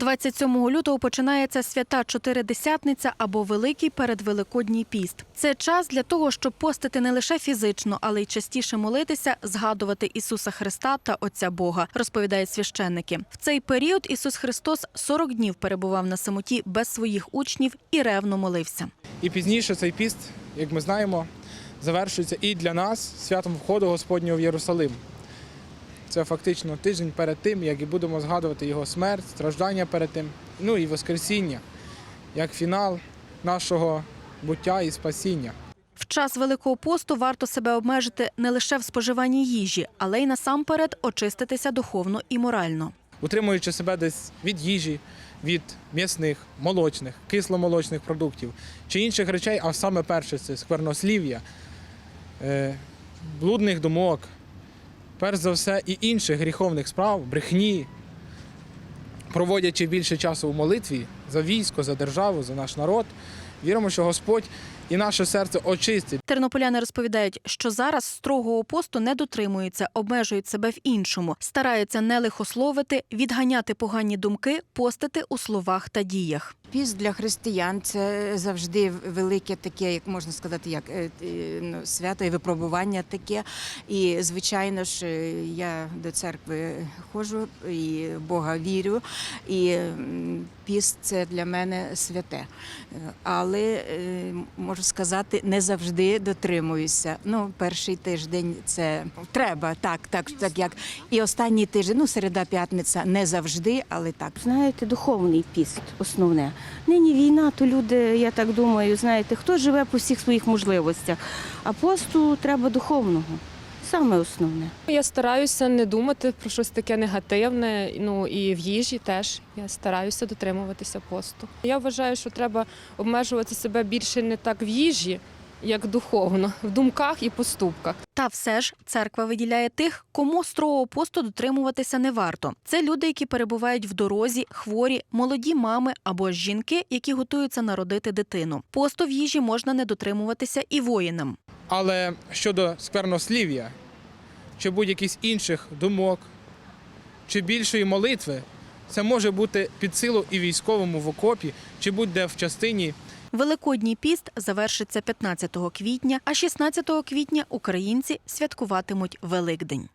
27 лютого починається свята Чотиридесятниця або Великий передвеликодній піст. Це час для того, щоб постити не лише фізично, але й частіше молитися, згадувати Ісуса Христа та Отця Бога, розповідають священники. В цей період Ісус Христос 40 днів перебував на самоті без своїх учнів і ревно молився. І пізніше цей піст, як ми знаємо, завершується і для нас святом входу Господнього в Єрусалим. Це фактично тиждень перед тим, як і будемо згадувати його смерть, страждання перед тим, ну і Воскресіння, як фінал нашого буття і спасіння. В час Великого посту варто себе обмежити не лише в споживанні їжі, але й насамперед очиститися духовно і морально. утримуючи себе десь від їжі, від м'ясних, молочних, кисломолочних продуктів чи інших речей, а саме перше це сквернослів'я, е, блудних думок, перш за все, і інших гріховних справ, брехні, проводячи більше часу у молитві за військо, за державу, за наш народ, віримо, що Господь і наше серце очистить. Тернополяни розповідають, що зараз строгого посту не дотримуються, обмежують себе в іншому, стараються не лихословити, відганяти погані думки, постити у словах та діях. Піст для християн це завжди велике таке, як можна сказати, як е, е, ну, свято і випробування таке. І звичайно ж, е, я до церкви ходжу і Бога вірю. І піст це для мене святе. Але можу сказати, не завжди дотримуюся. Ну, перший тиждень це треба, так, так, так як і останній тиждень, ну середа, п'ятниця, не завжди, але так. Знаєте, духовний піст основне. Нині війна, то люди, я так думаю, знаєте, хто живе по всіх своїх можливостях. А посту треба духовного. Саме основне. Я стараюся не думати про щось таке негативне. Ну і в їжі теж я стараюся дотримуватися посту. Я вважаю, що треба обмежувати себе більше не так в їжі, як духовно, в думках і поступках. Та все ж церква виділяє тих, кому строгого посту дотримуватися не варто. Це люди, які перебувають в дорозі, хворі, молоді мами або жінки, які готуються народити дитину. Посту в їжі можна не дотримуватися і воїнам. Але щодо сквернослів'я чи будь-яких інших думок, чи більшої молитви, це може бути під силу і військовому в окопі, чи будь-де в частині. Великодній піст завершиться 15 квітня, а 16 квітня українці святкуватимуть Великдень.